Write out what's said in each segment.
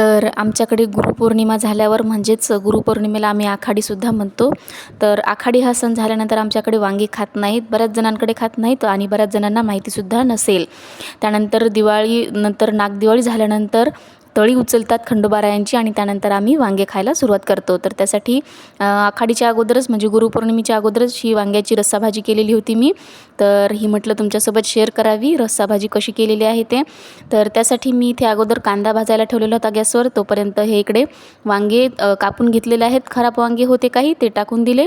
तर आमच्याकडे गुरुपौर्णिमा झाल्यावर म्हणजेच गुरुपौर्णिमेला आम्ही आखाडीसुद्धा म्हणतो. तर आखाडी हा सण झाल्यानंतर आमच्याकडे वांगी खात नाहीत बऱ्याच जणांकडे खात नाहीत आणि बऱ्याच जणांना माहितीसुद्धा नसेल. त्यानंतर दिवाळी नंतर नागदिवाळी झाल्यानंतर तळी उचलतात खंडोबारायांची आणि त्यानंतर आम्ही वांगे खायला सुरुवात करतो. तर त्यासाठी आखाडीच्या अगोदरच म्हणजे गुरुपौर्णिमेच्या अगोदरच ही वांग्याची रस्साभाजी केलेली होती मी. तर ही म्हटलं तुमच्यासोबत शेअर करावी रस्साभाजी कशी केलेली आहे ते. तर त्यासाठी मी इथे अगोदर कांदा भाजायला ठेवलेला होता गॅसवर तोपर्यंत हे इकडे वांगे कापून घेतलेले आहेत. खराब वांगे होते काही ते टाकून दिले.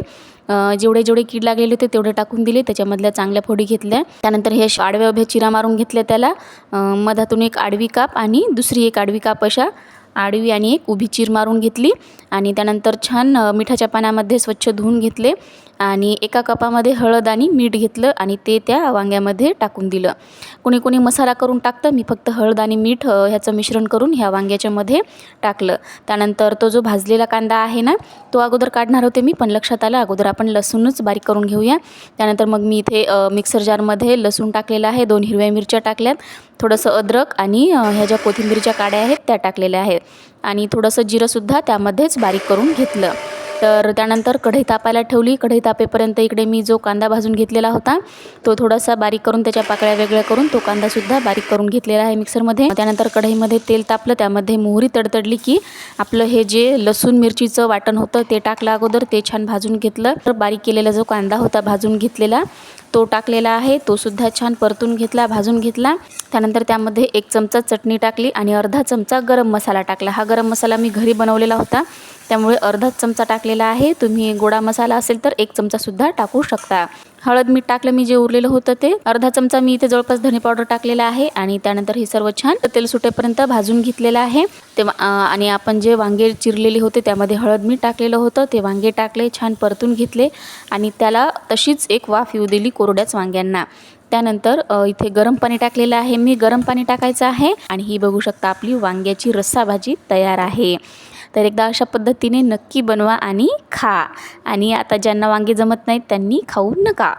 जेवढे जेवढे कीड लागलेले होते तेवढे टाकून दिले त्याच्यामधल्या चांगल्या फोडी घेतल्या. त्यानंतर हे आडव्या उभ्या चिरा मारून घेतल्या त्याला. मधातून एक आडवी काप आणि दुसरी एक आडवी काप अशा आडवी आणि एक उभी चीर मारून घेतली. आणि त्यानंतर छान मिठाच्या पाण्यामध्ये स्वच्छ धुवून घेतले. आणि एका कपामध्ये हळद आणि मीठ घेतलं आणि ते त्या वांग्यामध्ये टाकून दिलं. कोणी कोणी मसाला करून टाकतं मी फक्त हळद आणि मीठ ह्याचं मिश्रण करून ह्या वांग्याच्यामध्ये टाकलं. त्यानंतर तो जो भाजलेला कांदा आहे ना तो अगोदर काढणार होते मी पण लक्षात आलं अगोदर आपण लसूणच बारीक करून घेऊया. त्यानंतर मग मी इथे मिक्सर जारमध्ये लसूण टाकलेला आहे दोन हिरव्या मिरच्या टाकल्यात. थोडंसं अद्रक आणि ह्या ज्या कोथिंबीरच्या काड्या आहेत त्या टाकलेल्या आहेत. आणि थोडंसं जिरंसुद्धा त्यामध्येच बारीक करून घेतलं. तर त्यानंतर कढई तापायला ठेवली. कढई तापेपर्यंत इकडे मी जो कांदा भाजून घेतलेला होता तो थोडासा बारीक करून त्याच्या पाकळ्या वेगळ्या करून तो कांदासुद्धा बारीक करून घेतलेला आहे मिक्सरमध्ये. त्यानंतर कढईमध्ये तेल तापलं. त्यामध्ये मोहरी तडतडली की आपलं हे जे लसूण मिरचीचं वाटण होतं ते टाकलं अगोदर. ते छान भाजून घेतलं. तर बारीक केलेला जो कांदा होता भाजून घेतलेला तो टाकलेला आहे. तो सुद्धा छान परतून घेतला भाजून घेतला. त्यानंतर त्यामध्ये एक चमचा चटणी टाकली आणि अर्धा चमचा गरम मसाला टाकला. हा गरम मसाला मी घरी बनवलेला होता. त्यामुळे अर्धा चमचा टाकलेला आहे. तुम्ही गोडा मसाला असेल तर एक चमचासुद्धा टाकू शकता. हळद मीठ टाकलं मी जे उरलेलं होतं ते. अर्धा चमचा मी इथे जवळपास धने पावडर टाकलेला आहे आणि त्यानंतर हे सर्व छान तेल सुटेपर्यंत भाजून घेतलेलं आहे. ते आणि आपण जे वांगे चिरलेले होते त्यामध्ये हळद मीठ टाकलेलं होतं. ते वांगे टाकले छान परतून घेतले आणि त्याला तशीच एक वाफ येऊ दिली कोरड्याच वांग्यांना. त्यानंतर इथे गरम पाणी टाकलेलं आहे. मी गरम पाणी टाकायचं आहे आणि ही बघू शकता आपली वांग्याची रस्सा भाजी तयार आहे. तर एकदा अशा पद्धतीने नक्की बनवा आणि खा. आणि आता ज्यांना वांगे जमत नाहीत त्यांनी खाऊ नका.